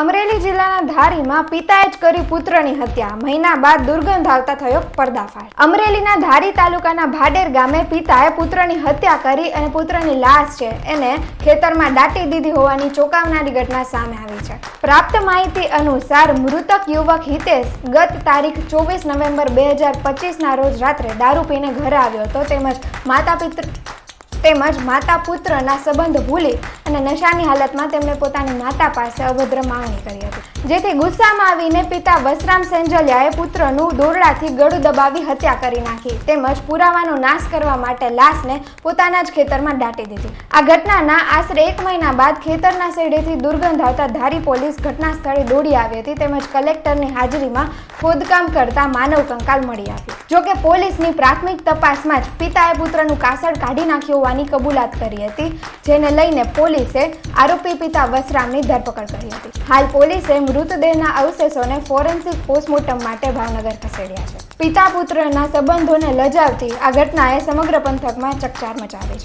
અમરેલી જિલ્લાના ધારીમાં પિતાએ જ કરી પુત્રની હત્યા. મહિના બાદ દુર્ગંધ આવતા થયો પર્દાફાશ. અમરેલીના ધારી તાલુકાના ભાડેર ગામે પિતાએ પુત્રની હત્યા કરી અને પુત્રની લાશ છે એને ખેતરમાં દાટી દીધી હોવાની ચોંકાવનારી ઘટના સામે આવી છે. પ્રાપ્ત માહિતી અનુસાર મૃતક યુવક હિતેશ ગત તારીખ ચોવીસ નવેમ્બર બે હજાર પચીસના રોજ રાત્રે દારૂ પીને ઘરે આવ્યો હતો. તેમજ માતા પિત્ર તેમજ માતા પુત્રના સંબંધ ભૂલી અને નશાની હાલતમાં તેમણે પોતાની માતા પાસે અભદ્ર માંગણી કરી હતી. જેથી ગુસ્સામાં આવીને પિતા વસરામ સેન્જલિયાએ પુત્રનું દોરડાથી ગળું દબાવી હત્યા કરી નાખી. તેમજ પુરાવાનો નાશ કરવા માટે લાશને પોતાના જ ખેતરમાં દાટી દીધી. આ ઘટનાના આશરે એક મહિના બાદ ખેતરના શેડેથી દુર્ગંધ આવતા ધારી પોલીસ ઘટના સ્થળે દોડી આવી હતી. તેમજ કલેક્ટરની હાજરીમાં ખોદકામ કરતા માનવ કંકાલ મળી આવ્યું જોકે પોલીસની પ્રાથમિક તપાસમાં જ પિતાએ પુત્રનું કાસળ કાઢી નાખ્યું હોવાની કબૂલાત કરી હતી, જેને લઈને પોલીસે આરોપી પિતા વસરામની ધરપકડ કરી હતી. હાલ પોલીસે મૃતદેહના અવશેષોને ફોરેન્સિક પોસ્ટમોર્ટમ માટે ભાવનગર ખસેડ્યા છે. પિતા પુત્રના સંબંધોને લજાવતી આ ઘટનાએ સમગ્ર પંથકમાં ચકચાર મચાવી છે.